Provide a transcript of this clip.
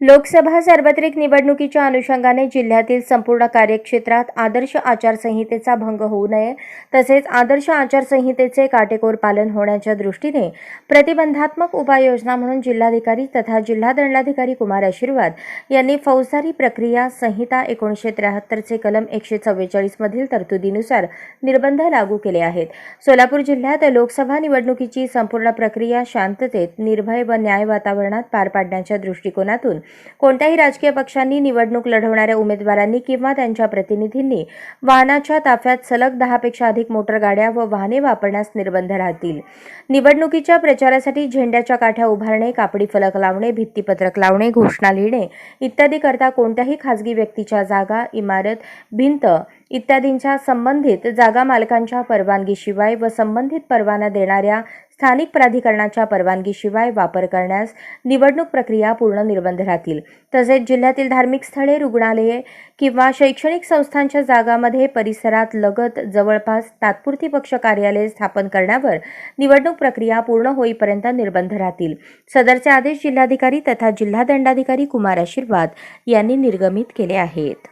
लोकसभा सार्वत्रिक निवडणुकीच्या अनुषंगाने जिल्ह्यातील संपूर्ण कार्यक्षेत्रात आदर्श आचारसंहितेचा भंग होऊ नये तसेच आदर्श आचारसंहितेचे काटेकोर पालन होण्याच्या दृष्टीने प्रतिबंधात्मक उपाययोजना म्हणून जिल्हाधिकारी तथा जिल्हा दंडाधिकारी कुमार आशीर्वाद यांनी फौजदारी प्रक्रिया संहिता एकोणीसशे त्र्याहत्तरचे कलम एकशे चव्वेचाळीसमधील तरतुदीनुसार निर्बंध लागू केले आहेत. सोलापूर जिल्ह्यात लोकसभा निवडणुकीची संपूर्ण प्रक्रिया शांततेत निर्भय व न्याय वातावरणात पार पाडण्याच्या दृष्टिकोनातून कोणत्याही राजकीय पक्षांनी निवडणूक लढवणाऱ्या उमेदवारांनी किंवा त्यांच्या प्रतिनिधींनी वाहनाच्या ताफ्यात सलग दहापेक्षा अधिक मोटर गाड्या व वाहने वापरण्यास निर्बंध राहतील. निवडणुकीच्या प्रचारासाठी झेंड्याच्या काठ्या उभारणे कापडी फलक लावणे भित्तीपत्रक लावणे घोषणा लिहिणे इत्यादी करता कोणत्याही खाजगी व्यक्तीच्या जागा इमारत भिंत इत्यादींच्या संबंधित जागा मालकांच्या परवानगीशिवाय व संबंधित परवाना देणाऱ्या स्थानिक प्राधिकरणाच्या परवानगीशिवाय वापर करण्यास निवडणूक प्रक्रिया पूर्ण निर्बंध राहतील. तसेच जिल्ह्यातील धार्मिक स्थळे रुग्णालये किंवा शैक्षणिक संस्थांच्या जागामध्ये परिसरात लगत जवळपास तात्पुरती पक्ष कार्यालये स्थापन करण्यावर निवडणूक प्रक्रिया पूर्ण होईपर्यंत निर्बंध राहतील. सदरचे आदेश जिल्हाधिकारी तथा जिल्हा दंडाधिकारी कुमार आशीर्वाद यांनी निर्गमित केले आहेत.